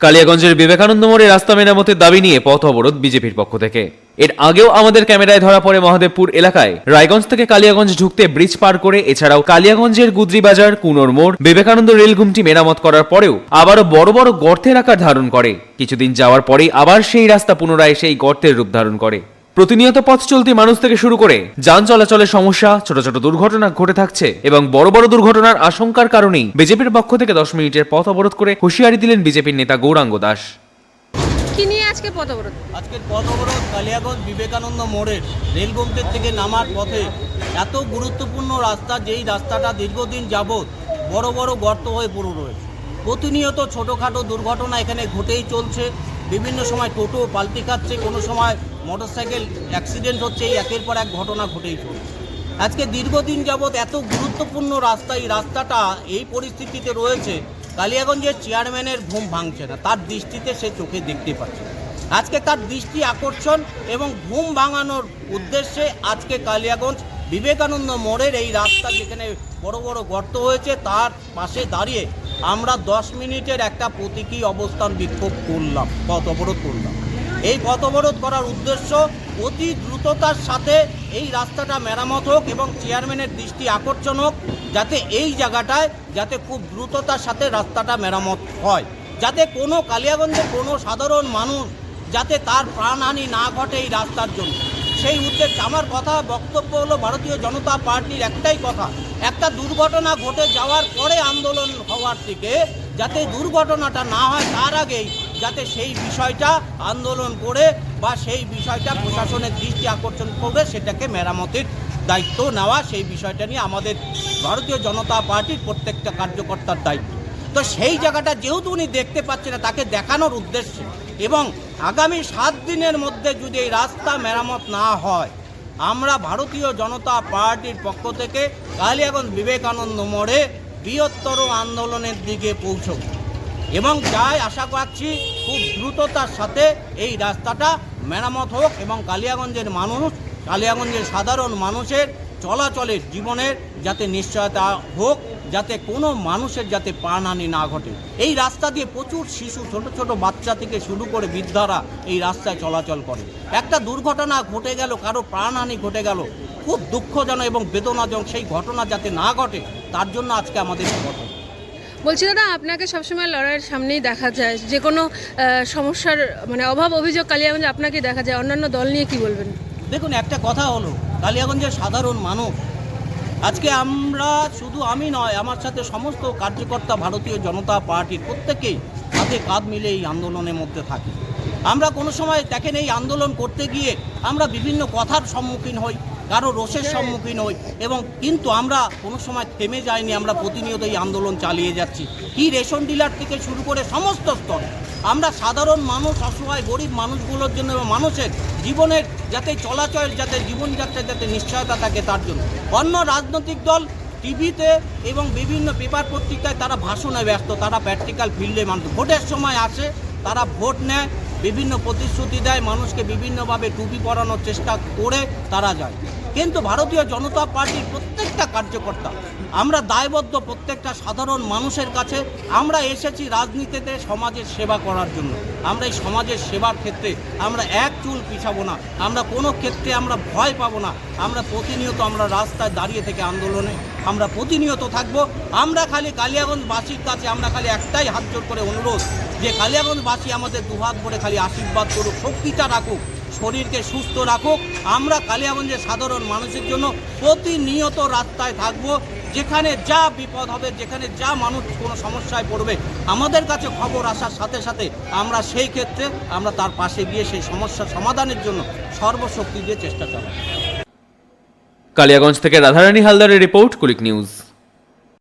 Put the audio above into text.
কালিয়াগঞ্জের বিবেকানন্দ মোড়ে রাস্তা মেরামতের দাবি নিয়ে পথ অবরোধ বিজেপির পক্ষ থেকে। এর আগেও আমাদের ক্যামেরায় ধরা পড়ে মহাদেবপুর এলাকায়। রায়গঞ্জ থেকে কালিয়াগঞ্জ ঢুকতে ব্রিজ পার করে এছাড়াও কালিয়াগঞ্জের গুদ্রি বাজার, কুনোর মোড়, বিবেকানন্দ রেলঘুমটি মেরামত করার পরেও আবারও বড় বড় গর্তের আকার ধারণ করে। কিছুদিন যাওয়ার পরেই আবার সেই রাস্তা পুনরায় সেই গর্তের রূপ ধারণ করে। প্রতিনিয়ত পথ চলতি মানুষ থেকে শুরু করে যান চলাচলের সমস্যা ছোট ছোট দুর্ঘটনা ঘটে থাকছে এবং বড় বড় দুর্ঘটনার আশঙ্কার কারণেই বিজেপির পক্ষ থেকে দশ মিনিটের পথ অবরোধ করে হুঁশিয়ারি দিলেন বিজেপির নেতা গৌরাঙ্গ দাস। কি নিয়ে আজকে পথ অবরোধ? আজকের পথ অবরোধ কালিয়াগঞ্জ বিবেকানন্দ মোড়ের রেলগম্পের থেকে নামার পথে এত গুরুত্বপূর্ণ রাস্তা যেই রাস্তাটা দীর্ঘদিন যাবৎ বড় বড় গর্ত হয়ে পড়ে রয়েছে। প্রতিনিয়ত ছোটোখাটো দুর্ঘটনা এখানে ঘটেই চলছে। বিভিন্ন সময় টোটো পাল্টি খাচ্ছে কোনো সময় মোটরসাইকেল অ্যাক্সিডেন্ট হচ্ছে, এই একের পর এক ঘটনা ঘটেই চলছে। আজকে দীর্ঘদিন যাবৎ এত গুরুত্বপূর্ণ রাস্তা, এই রাস্তাটা এই পরিস্থিতিতে রয়েছে, কালিয়াগঞ্জের চেয়ারম্যানের ঘুম ভাঙছে না। তার দৃষ্টিতে সে চোখে দেখতে পাচ্ছে। আজকে তার দৃষ্টি আকর্ষণ এবং ঘুম ভাঙানোর উদ্দেশ্যে আজকে কালিয়াগঞ্জ বিবেকানন্দ মোড়ের এই রাস্তা যেখানে বড় বড় গর্ত হয়েছে, তার পাশে দাঁড়িয়ে আমরা দশ মিনিটের একটা প্রতীকী অবস্থান বিক্ষোভ করলাম, পথ অবরোধ করলাম। এই পথ অবরোধ করার উদ্দেশ্য অতি দ্রুততার সাথে এই রাস্তাটা মেরামত হোক এবং চেয়ারম্যানের দৃষ্টি আকর্ষণ হোক, যাতে এই জায়গাটায় যাতে খুব দ্রুততার সাথে রাস্তাটা মেরামত হয়। যাতে কোনো কালিয়াগঞ্জের কোনো সাধারণ মানুষ যাতে তার প্রাণহানি না ঘটে এই রাস্তার জন্য। সেই উদ্দেশ্যে আমার কথা, বক্তব্য হলো ভারতীয় জনতা পার্টির একটাই কথা, একটা দুর্ঘটনা ঘটে যাওয়ার পরে আন্দোলন হওয়ার থেকে যাতে দুর্ঘটনাটা না হয়, তার আগেই যাতে সেই বিষয়টা আন্দোলন করে বা সেই বিষয়টা প্রশাসনের দৃষ্টি আকর্ষণ করে সেটাকে মেরামতের দায়িত্ব নেওয়া, সেই বিষয়টা নিয়ে আমাদের ভারতীয় জনতা পার্টির প্রত্যেকটা কার্যকর্তার দায়িত্ব। তো সেই জায়গাটা যেহেতু উনি দেখতে পাচ্ছে না, তাকে দেখানোর উদ্দেশ্যে এবং আগামী সাত দিনের মধ্যে যদি এই রাস্তা মেরামত না হয়, আমরা ভারতীয় জনতা পার্টির পক্ষ থেকে কালিয়াগঞ্জ বিবেকানন্দ মোড়ে বৃহত্তর আন্দোলনের দিকে পৌঁছব। এবং যাই আশা করছি খুব দ্রুততার সাথে এই রাস্তাটা মেরামত হোক এবং কালিয়াগঞ্জের মানুষ, কালিয়াগঞ্জের সাধারণ মানুষের চলাচলের জীবনের যাতে নিশ্চয়তা হোক, যাতে কোনো মানুষের যাতে প্রাণহানি না ঘটে। এই রাস্তা দিয়ে প্রচুর শিশু, ছোট ছোট বাচ্চা থেকে শুরু করে বৃদ্ধারা এই রাস্তায় চলাচল করে। একটা দুর্ঘটনা ঘটে গেল, কারও প্রাণহানি ঘটে গেল, খুব দুঃখজনক এবং বেদনাজনক সেই ঘটনা যাতে না ঘটে, তার জন্য আজকে আমাদের সংগঠন বলছি দাদা, আপনাকে সবসময় লড়াইয়ের সামনেই দেখা যায়। যে কোনো সমস্যার মানে অভাব অভিযোগ কালিয়াগঞ্জে আপনাকে দেখা যায়। অন্যান্য দল নিয়ে কি বলবেন? দেখুন, একটা কথা হলো, কালিয়াগঞ্জের সাধারণ মানুষ। আজকে আমরা শুধু আমি নয়, আমার সাথে সমস্ত কার্যকর্তা ভারতীয় জনতা পার্টির প্রত্যেকেই হাতে কাঁধ মিলে এই আন্দোলনের মধ্যে থাকি। আমরা কোনো সময় দেখেন এই আন্দোলন করতে গিয়ে আমরা বিভিন্ন কথার সম্মুখীন হই। কারও রোষের সম্মুখীন হই। এবং কিন্তু আমরা কোনো সময় থেমে যাইনি, আমরা প্রতিনিয়ত এই আন্দোলন চালিয়ে যাচ্ছি। কি রেশন ডিলার থেকে শুরু করে সমস্ত স্তরে। আমরা সাধারণ মানুষ, অসহায়, গরিব মানুষগুলোর জন্য এবং মানুষের জীবনের যাতে চলাচল, যাতে জীবনযাত্রা, যাতে নিশ্চয়তা থাকে তার জন্য। অন্য রাজনৈতিক দল টিভিতে এবং বিভিন্ন পেপার পত্রিকায় তারা ভাষণে ব্যস্ত, তারা প্র্যাকটিক্যাল ফিল্ডে মানুষ। ভোটের সময় আসে, তারা ভোট নেয়, বিভিন্ন প্রতিশ্রুতি দেয়, মানুষকে বিভিন্নভাবে টুপি পরানোর চেষ্টা করে তারা যায়। কিন্তু ভারতীয় জনতা পার্টির প্রত্যেকটা কার্যকর্তা, আমরা দায়বদ্ধ প্রত্যেকটা সাধারণ মানুষের কাছে, আমরা এসেছি রাজনীতিতে সমাজের সেবা করার জন্য। আমরা এই সমাজের সেবার ক্ষেত্রে আমরা এক চুল পিছাবো না, আমরা কোনো ক্ষেত্রে আমরা ভয় পাবো না। আমরা প্রতিনিয়ত আমরা রাস্তায় দাঁড়িয়ে থেকে আন্দোলনে, আমরা প্রতিনিয়ত থাকব। আমরা খালি কালিয়াগঞ্জবাসীর কাছে আমরা খালি একটাই হাত জোর করে অনুরোধ যে, কালিয়াগঞ্জবাসী আমাদের দুহাত ভরে খালি আশীর্বাদ করুক, শক্তিটা রাখুক। শরীরকে সুস্থ রাখুক। আমরা কালিয়াগঞ্জের সাধারণ মানুষের জন্য প্রতিনিয়ত রাস্তায় থাকব। যেখানে যা বিপদ হবে, যেখানে যা মানুষ কোনো সমস্যায় পড়বে, আমাদের কাছে খবর আসার সাথে সাথে আমরা সেই ক্ষেত্রে আমরা তার পাশে গিয়ে সেই সমস্যার সমাধানের জন্য সর্বশক্তি দিয়ে চেষ্টা চালাবো। কালিয়াগঞ্জ থেকে রাধারানী হালদারের রিপোর্ট কুলিক নিউজ।